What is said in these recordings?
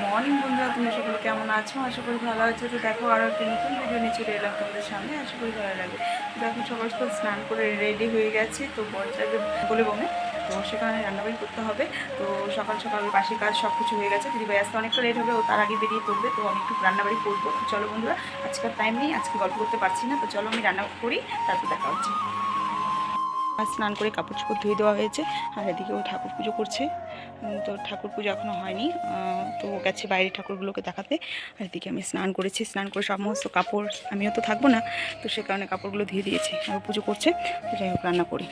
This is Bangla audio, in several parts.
মর্নিং বন্ধুরা তুমি সকলে কেমন আছো? আশা করি ভালো আছো। তো দেখো আরও একটা নতুন ভিডিও নিয়ে চলে এলাম তোমাদের সামনে। আশা করি ভালো লাগে এখন সকাল সকাল স্নান করে রেডি হয়ে গেছে। তো বরটাকে বলে বমে। তো সেখানে রান্নাবাড়ি করতে হবে। তো সকাল সকাল বাসি কাজ সব কিছু হয়ে গেছে। দিদিভাই আসতে অনেকটা লেট হবে, ও তার আগে বেরিয়ে পড়বে। তো আমি একটু রান্নাবাড়ি করব। চলো বন্ধুরা, আজকের টাইম নেই, আজকে গল্প করতে পারছি না। তো চলো আমি রান্না করি, তারপর দেখা হচ্ছে। স্নান করে কাপড় চোপড় ধুয়ে দেওয়া হয়েছে। আর এদিকে ও ঠাকুর পুজো করছে। তো ঠাকুর পুজো এখনও হয়নি। তো গেছে বাইরে ঠাকুরগুলোকে দেখাতে। আর এদিকে আমি স্নান করেছি। স্নান করে সমস্ত কাপড়, আমিও তো থাকব না, তো সে কারণে কাপড়গুলো ধুয়ে দিয়েছি। আর পুজো করছে, তো যাই হোক, রান্না করি।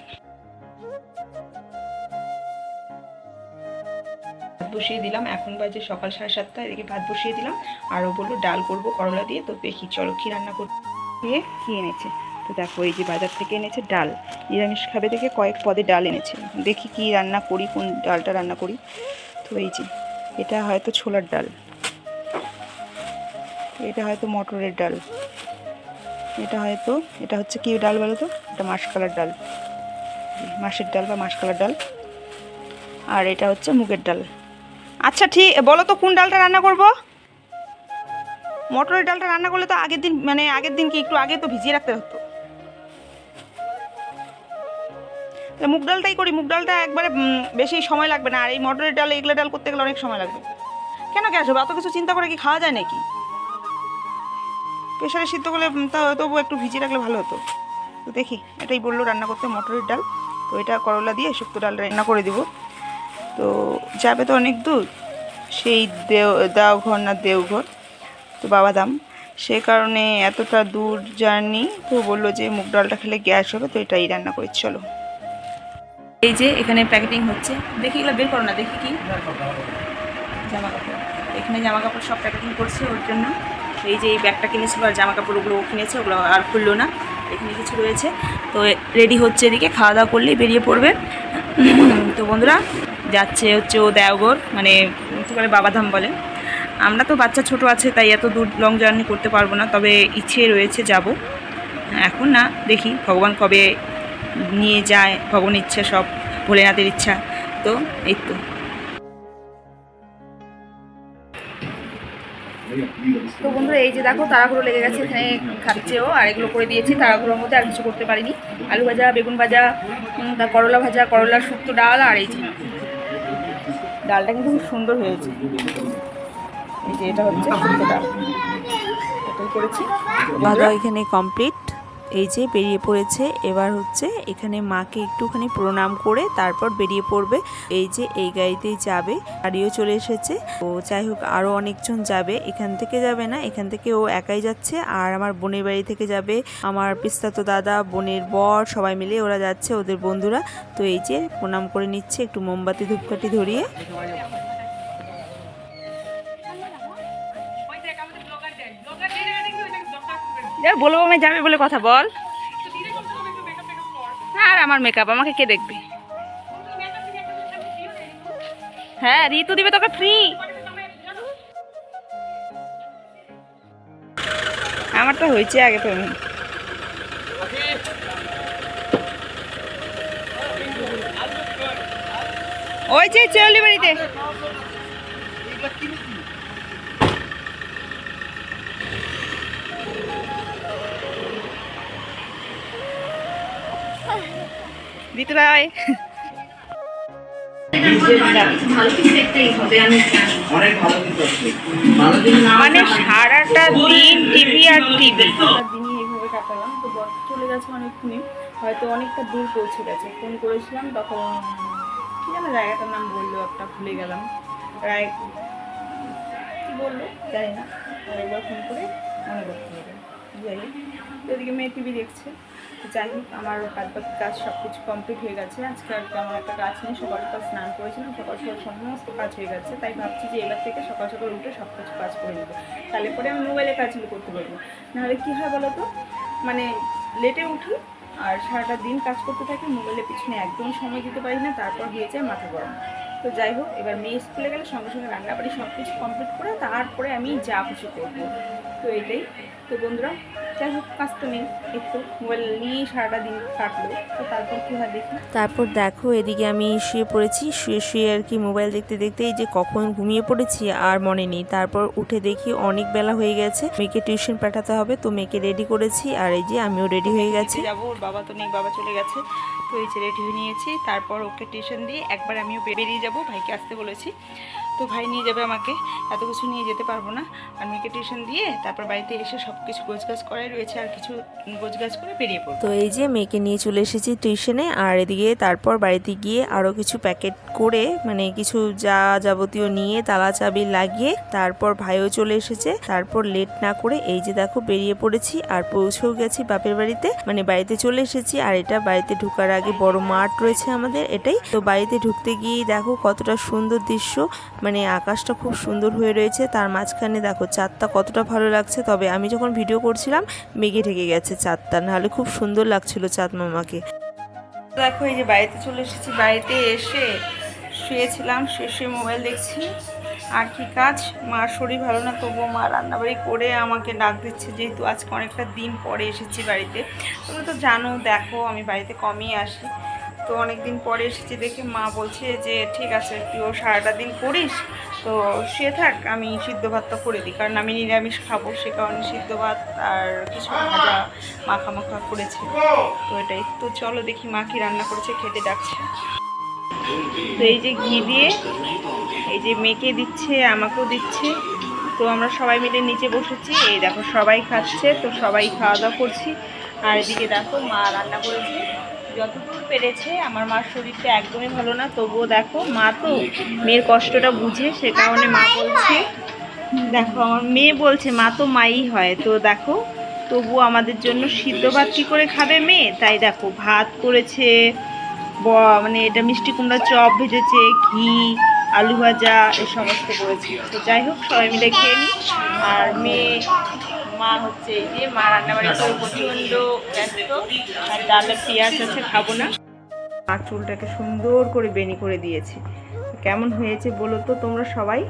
বসিয়ে দিলাম। এখন বাজে সকাল সাড়ে সাতটা, এদিকে ভাত বসিয়ে দিলাম। আর ও বলল, ডাল করব করলা দিয়ে। তো দেখি, চলো কী রান্না করব খেয়ে এনেছে তো দেখো, এই যে বাজার থেকে এনেছে ডাল। নিরামিষ খাবে দেখে কয়েক পদে ডাল এনেছে। দেখি কি রান্না করি, কোন ডালটা রান্না করি। তো এই যে, এটা হয়তো ছোলার ডাল। এটা হয়তো মটরের ডাল। এটা হয়তো, এটা হচ্ছে কি ডাল বলো তো? এটা মাসকালার ডাল। মাসের ডাল বা মাসকালার ডাল। আর এটা হচ্ছে মুগের ডাল। আচ্ছা ঠিক, বলো তো কোন ডালটা রান্না করব? মটরের ডালটা রান্না করলে তো আগের দিন মানে আগের দিন কি একটু আগে তো ভিজিয়ে রাখতে হতো। মুগ ডালটাই করি, মুগ ডালটা একবারে বেশি সময় লাগবে না। আর এই মটরের ডাল, এগুলো ডাল করতে গেলে অনেক সময় লাগবে। কেন গ্যাস হবে অত কিছু চিন্তা করে কি খাওয়া যায় নাকি? প্রেশারে সিদ্ধ করলে তা তবু একটু ভিজিয়ে রাখলে ভালো হতো। তো দেখি, এটাই বলল রান্না করতে মটরের ডাল। তো এটা করলা দিয়ে শুক্তো ডাল রান্না করে দিব। তো যাবে তো অনেক দূর। সেই দেও দেওঘর না দেওঘর তো বাবা দাম। সে কারণে এতটা দূর জার্নি। তো বলল যে মুগ ডালটা খেলে গ্যাস হবে, তো এটাই রান্না করি চলো। এই যে এখানে প্যাকেটিং হচ্ছে। দেখি এগুলো বের করো না, দেখি কি। জামা কাপড় এখানে জামা কাপড় সব প্যাকেটিং করছে ওর জন্য। এই যে এই ব্যাগটা কিনেছিল আর জামা কাপড় ওগুলো ও কিনেছে, ওগুলো আর খুললো না। এখানে কিছু রয়েছে। তো রেডি হচ্ছে এদিকে, খাওয়া দাওয়া করলেই বেরিয়ে পড়বে। তো বন্ধুরা, যাচ্ছে হচ্ছে ও দেওঘর মানে কী বলে বাবাধাম বলে। আমরা তো বাচ্চা ছোট আছে, তাই এত দূর লং জার্নি করতে পারব না, তবে ইচ্ছে রয়েছে যাব। এখন না, দেখি ভগবান কবে নিয়ে যায়, ভগবানের ইচ্ছা, সব ভোলেনাথের ইচ্ছা। তো, এই তো। তো বন্ধুরা, এই যে দেখো, তাড়াহুড়ো লেগে গেছে, এখানে খাচ্ছেও আর এগুলো করে দিয়েছি, তাড়াহুড়োর মধ্যে আর কিছু করতে পারিনি। আলু ভাজা, বেগুন ভাজা করলা ভাজা করলা শুক্তো ডাল, আর এই যে ডালটা কিন্তু খুব সুন্দর হয়েছে। এই যে এটা হচ্ছে শুক্তো ডাল। এটাই করেছি। দাওয়া এখানে কমপ্লিট এই যে বেরিয়ে পড়েছে, এবার হচ্ছে এখানে মাকে একটুখানি প্রণাম করে তারপর বেরিয়ে পড়বে। এই যে এই গাড়িতেই যাবে, গাড়িও চলে এসেছে। তো যাই হোক আরও অনেকজন যাবে। এখান থেকে যাবে না, এখান থেকে ও একাই যাচ্ছে। আর আমার বোনের বাড়ি থেকে যাবে। আমার পিস্তাতো দাদা, বোনের বর, সবাই মিলে ওরা যাচ্ছে, ওদের বন্ধুরা। তো এই যে প্রণাম করে নিচ্ছে, একটু মোমবাতি ধূপকাঠি ধরিয়ে। যা, বলব আমি যাবে বলে কথা বল। আর আমার মেকআপ আমাকে কে দেখবে? হ্যাঁ ঋতু দিবে তোকে ফ্রি আমারটা হয়েছে আগে তো ওই যে চলি বাড়িতে। দিতে ভাই মানে সারাটা দিন টিভি আর টিভি। দিনই এইভাবে কাটালাম তো বর চলে গেছে অনেকক্ষণই হয়তো অনেকটা দূর পৌঁছে গেছে। ফোন করেছিলাম, তখন কি যেন জায়গাটার নাম বলল, একটা ভুলে গেলাম। রায় কি বলল? জানি না। একবার ফোন করে মনে করতে যাই তো এদিকে মেয়ে টিভি দেখছে। যাই হোক, আমার বাকি কাজ সব কিছু কমপ্লিট হয়ে গেছে। আজকে আর তেমন একটা কাজ নেই। সকাল সকাল স্নান করেছিলাম, সকাল সকাল সমস্ত কাজ হয়ে গেছে। তাই ভাবছি যে এবার থেকে সকাল সকাল উঠে সব কিছু কাজ করে নেব। তাহলে পরে আমি মোবাইলে কাজগুলো করতে পারব। নাহলে কী হয় বলো তো? মানে লেটে উঠি আর সারাটা দিন কাজ করতে থাকি মোবাইলের পিছনে একদম সময় দিতে পারি না, তারপর হয়ে যায় মাথা গরম। তো যাই হোক, এবার মেয়ে স্কুলে গেলে সঙ্গে সঙ্গে রান্নাবাড়ি সব কিছু কমপ্লিট করে তারপরে আমি যা খুশি করব। তো এটাই। তো বন্ধুরা যাই হোক কাজ তো নেই। একটু মোবাইল নিয়েই সারাটা দিন কাটলো তো তারপর কী হয় দেখি। তারপর দেখো এদিকে আমি শুয়ে পড়েছি। শুয়ে শুয়ে আর কি মোবাইল দেখতে দেখতে এই যে কখন ঘুমিয়ে পড়েছি আর মনে নেই। তারপর উঠে দেখি অনেক বেলা হয়ে গেছে। মেয়েকে টিউশন পাঠাতে হবে তো মেয়েকে রেডি করেছি। আর এই যে আমিও রেডি হয়ে গেছি। যাব ওর বাবা তো নেই বাবা চলে গেছে। তো এই যে রেডি হয়ে নিয়েছি। তারপর ওকে টিউশন দিয়ে একবার আমিও বেরিয়ে যাব, ভাইকে আসতে বলেছি। তো ভাই নিয়ে যাবে আমাকে। এত কিছু নিয়ে যেতে পারব না। আর মেয়েকে টিউশন দিয়ে তারপর বাড়িতে এসে সব কিছু গোছগাছ করাই রয়েছে আর কিছু গোছগাছ করে বেরিয়ে পড়ব। তো এই যে মেয়েকে নিয়ে চলে এসেছি টিউশনে আর এদিকে তারপর বাড়িতে গিয়ে আরও কিছু প্যাকেট করে মানে কিছু যা যাবতীয় নিয়ে তালা চাবি লাগিয়ে তারপর ভাইও চলে এসেছে। তারপর লেট না করে এই যে দেখো বেরিয়ে পড়েছি আর পৌঁছেও গেছি বাপের বাড়িতে। মানে বাড়িতে চলে এসেছি আর এটা বাড়িতে ঢোকার আগে বড় মাঠ রয়েছে আমাদের, এটাই। তো বাড়িতে ঢুকতে গিয়ে দেখো কতটা সুন্দর দৃশ্য। মানে আকাশটা খুব সুন্দর হয়ে রয়েছে, তার মাঝখানে দেখো চাঁদটা কতটা ভালো লাগছে। তবে আমি যখন ভিডিও করছিলাম, মেঘে ঢেকে গেছে চাঁদটা, নাহলে খুব সুন্দর লাগছিল চাঁদ মামাকে। দেখো এই যে বাড়িতে চলে এসেছি, বাড়িতে এসে শুয়েছিলাম, শুয়ে শুয়ে মোবাইল দেখছি। আর কি কাজ? মার শরীর ভালো না, তবুও মা রান্নাবাড়ি করে আমাকে ডাক দিচ্ছে, যেহেতু আজকে অনেকটা দিন পরে এসেছি বাড়িতে। তোমরা তো জানো, দেখো, আমি বাড়িতে কমই আসি। তো অনেক দিন পরে এসেছি দেখে মা বলছে যে, ঠিক আছে, তুইও সারাটা দিন করিস, তো সে থাক, আমি সিদ্ধ ভাতটা করে দিই। কারণ আমি নিরামিষ খাব, সে কারণে সিদ্ধ ভাত আর কিছু ভাজা মাখা মাখা করেছে। তো এটাই। তো চলো দেখি মা কি রান্না করেছে, খেতে ডাকছে। তো এই যে ঘি দিয়ে এই যে মেয়েকে দিচ্ছে, আমাকেও দিচ্ছে। তো আমরা সবাই মিলে নিচে বসেছি। এই দেখো, সবাই খাচ্ছে, তো সবাই খাওয়া দাওয়া করছি। আর এদিকে দেখো, মা রান্না করেছে। যতদূর পেরেছে, আমার মার শরীরটা একদমই ভালো না। তবুও দেখো, মা তো মেয়ের কষ্টটা বুঝে, সে কারণে মা বলছে, দেখো, আমার মেয়ে বলছে, মা তো মাই হয়। তো দেখো তবু আমাদের জন্য সিদ্ধ ভাত কী করে খাবে মেয়ে? তাই দেখো, ভাত করেছে মানে এটা মিষ্টি কুমড়া চপ ভেজেছে ঘি আলু ভাজা এই সমস্ত করেছে। তো যাই হোক সবাই মিলে খেয়ে নিই। আর মেয়ে মা হচ্ছে এই যে মা রান্নাবাড়ি করে প্রচণ্ড ব্যস্ত আর ডালের পেঁয়াজ আছে খাব না। আর চুলটাকে সুন্দর করে বেনি করে দিয়েছি। কেমন হয়েছে বলো তো তোমরা সবাই?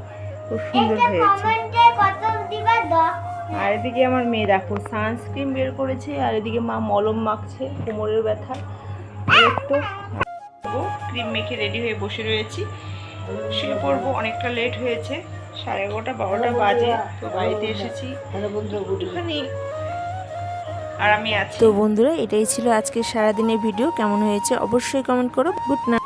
খুব সুন্দর হয়েছে। আর এদিকে আমার মেয়ে দেখো সানস্ক্রিন বের করেছে আর এদিকে মা মলম মাখছে কোমরের ব্যথা। এই তো ক্রিম মেখে রেডি হয়ে বসে রয়েছি। শুয়ে পড়ব অনেকটা লেট হয়েছে সাড়ে এগারোটা বারোটা বাজে তো বাড়িতে এসেছি। একটুখানি আর আমি আছি। তো বন্ধুরা এটাই ছিল আজকের সারাদিনের ভিডিও কেমন হয়েছে অবশ্যই কমেন্ট করো। Good night